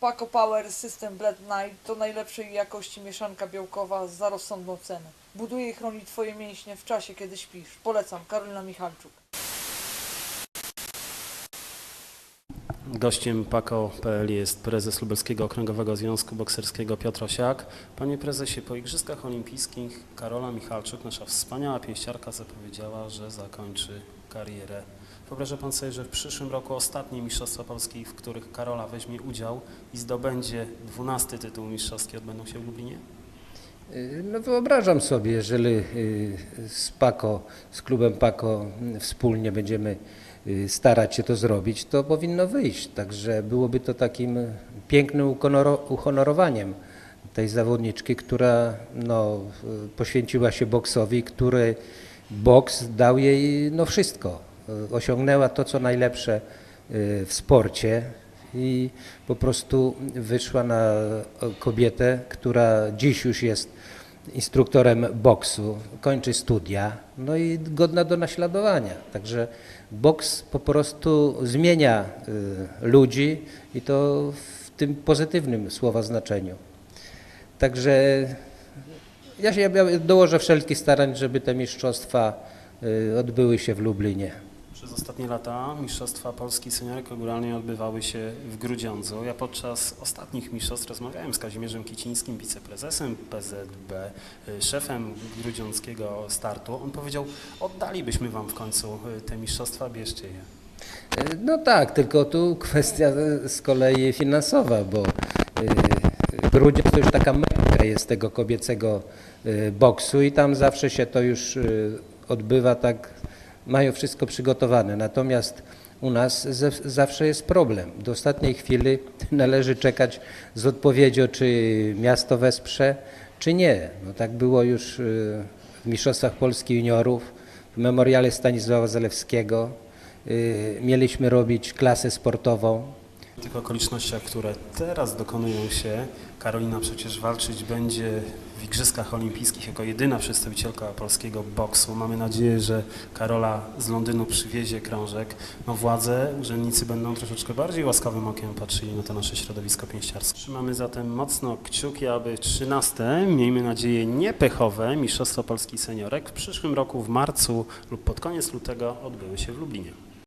Paco Power System Blend Night to najlepszej jakości mieszanka białkowa za rozsądną cenę. Buduje i chroni Twoje mięśnie w czasie, kiedy śpisz. Polecam, Karolina Michalczuk. Gościem PAKO.pl jest prezes Lubelskiego Okręgowego Związku Bokserskiego Piotr Osiak. Panie prezesie, po Igrzyskach Olimpijskich Karola Michalczuk, nasza wspaniała pięściarka, zapowiedziała, że zakończy karierę. Wyobraża pan sobie, że w przyszłym roku ostatnie Mistrzostwa Polski, w których Karola weźmie udział i zdobędzie 12 tytuł mistrzowski, odbędą się w Lublinie? Y, No wyobrażam sobie, jeżeli y, z Pako, z klubem Pako wspólnie będziemy y, starać się to zrobić, to powinno wyjść. Także byłoby to takim pięknym uhonorowaniem tej zawodniczki, która no, poświęciła się boksowi, który boks dał jej no, wszystko. Osiągnęła to, co najlepsze y, w sporcie i po prostu wyszła na kobietę, która dziś już jest instruktorem boksu, kończy studia, no i godna do naśladowania. Także boks po prostu zmienia y, ludzi i to w tym pozytywnym słowa znaczeniu. Także ja się ja dołożę wszelkich starań, żeby te mistrzostwa y, odbyły się w Lublinie. Przez ostatnie lata Mistrzostwa Polski Seniorek regularnie odbywały się w Grudziądzu. Ja podczas ostatnich mistrzostw rozmawiałem z Kazimierzem Kicińskim, wiceprezesem PZB, y, szefem grudziąckiego startu. On powiedział, oddalibyśmy wam w końcu y, te mistrzostwa, bierzcie je. No tak, tylko tu kwestia z kolei finansowa, bo Grudziądz to już taka mekka jest tego kobiecego e, boksu i tam zawsze się to już e, odbywa tak, mają wszystko przygotowane. Natomiast u nas ze, zawsze jest problem. Do ostatniej chwili należy czekać z odpowiedzią, czy miasto wesprze, czy nie. No tak było już e, w Mistrzostwach Polski Juniorów, w memoriale Stanisława Zalewskiego. Y, Mieliśmy robić klasę sportową. W tych okolicznościach, które teraz dokonują się, Karolina przecież walczyć będzie w Igrzyskach Olimpijskich jako jedyna przedstawicielka polskiego boksu. Mamy nadzieję, że Karola z Londynu przywiezie krążek. No władze, urzędnicy będą troszeczkę bardziej łaskawym okiem patrzyli na to nasze środowisko pięściarskie. Trzymamy zatem mocno kciuki, aby 13, miejmy nadzieję niepechowe, Mistrzostwa Polski Seniorek w przyszłym roku w marcu lub pod koniec lutego odbyły się w Lublinie.